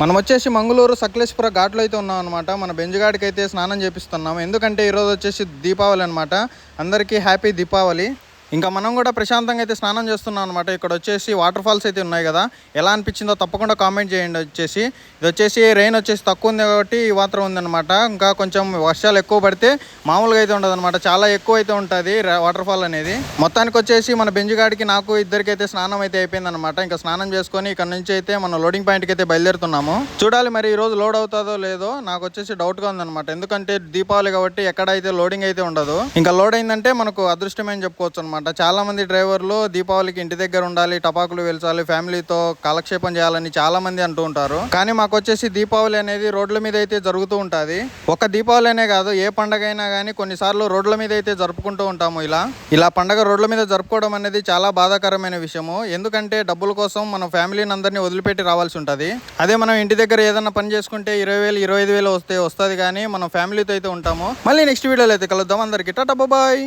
మనం వచ్చేసి మంగళూరు సకలేశ్వర ఘాట్లో అయితే ఉన్నాం అనమాట మన బెంజుగాడికి అయితే స్నానం చేపిస్తున్నాం. ఎందుకంటే ఈరోజు వచ్చేసి దీపావళి అనమాట అందరికీ హ్యాపీ దీపావళి. ఇంకా మనం కూడా ప్రశాంతంగా అయితే స్నానం చేస్తున్నాం అనమాట ఇక్కడ వచ్చేసి వాటర్ ఫాల్స్ అయితే ఉన్నాయి కదా. ఎలా అనిపించిందో తప్పకుండా కామెంట్ చేయండి వచ్చేసి. ఇది వచ్చేసి రెయిన్ వచ్చేసి తక్కువ ఉంది కాబట్టి ఈ వాటర్ ఉందన్నమాట ఇంకా కొంచెం వర్షాలు ఎక్కువ పడితే మామూలుగా అయితే ఉండదనమాట చాలా ఎక్కువ అయితే ఉంటుంది వాటర్ ఫాల్ అనేది. మొత్తానికి వచ్చేసి మన బెంజుగాడికి నాకు ఇద్దరికి అయితే స్నానం అయితే అయిపోయింది అనమాట ఇంకా స్నానం చేసుకొని ఇక్కడ నుంచి అయితే మనం లోడింగ్ పాయింట్కి అయితే బయలుదేరుతున్నాము. చూడాలి మరి ఈ రోజు లోడ్ అవుతుందో లేదో. నాకు వచ్చేసి డౌట్గా ఉందన్నమాట ఎందుకంటే దీపావళి కాబట్టి ఎక్కడైతే లోడింగ్ అయితే ఉండదు. ఇంకా లోడ్ అయిందంటే మనకు అదృష్టమని చెప్పుకోవచ్చు అనమాట అనమాట చాలామంది డ్రైవర్లు దీపావళికి ఇంటి దగ్గర ఉండాలి టపాకులు వెళ్చాలి ఫ్యామిలీతో కాలక్షేపం చేయాలని చాలా మంది అంటూ ఉంటారు. కానీ మాకు వచ్చేసి దీపావళి అనేది రోడ్ల మీద అయితే జరుగుతూ ఉంటుంది. ఒక దీపావళి అనే కాదు ఏ పండగ అయినా కానీ కొన్నిసార్లు రోడ్ల మీద అయితే జరుపుకుంటూ ఉంటాము ఇలా. ఇలా పండగ రోడ్ల మీద జరుపుకోవడం అనేది చాలా బాధాకరమైన విషయము. ఎందుకంటే డబ్బుల కోసం మన ఫ్యామిలీని అందరినీ వదిలిపెట్టి రావాల్సి ఉంటుంది. అదే మనం ఇంటి దగ్గర ఏదైనా పని చేసుకుంటే ఇరవై వేలు ఇరవై ఐదు వేలు వస్తే వస్తుంది కానీ మనం ఫ్యామిలీతో అయితే ఉంటాము. మళ్ళీ నెక్స్ట్ వీడియోలో అయితే కలుద్దాం. అందరికీ టాటా బాయ్.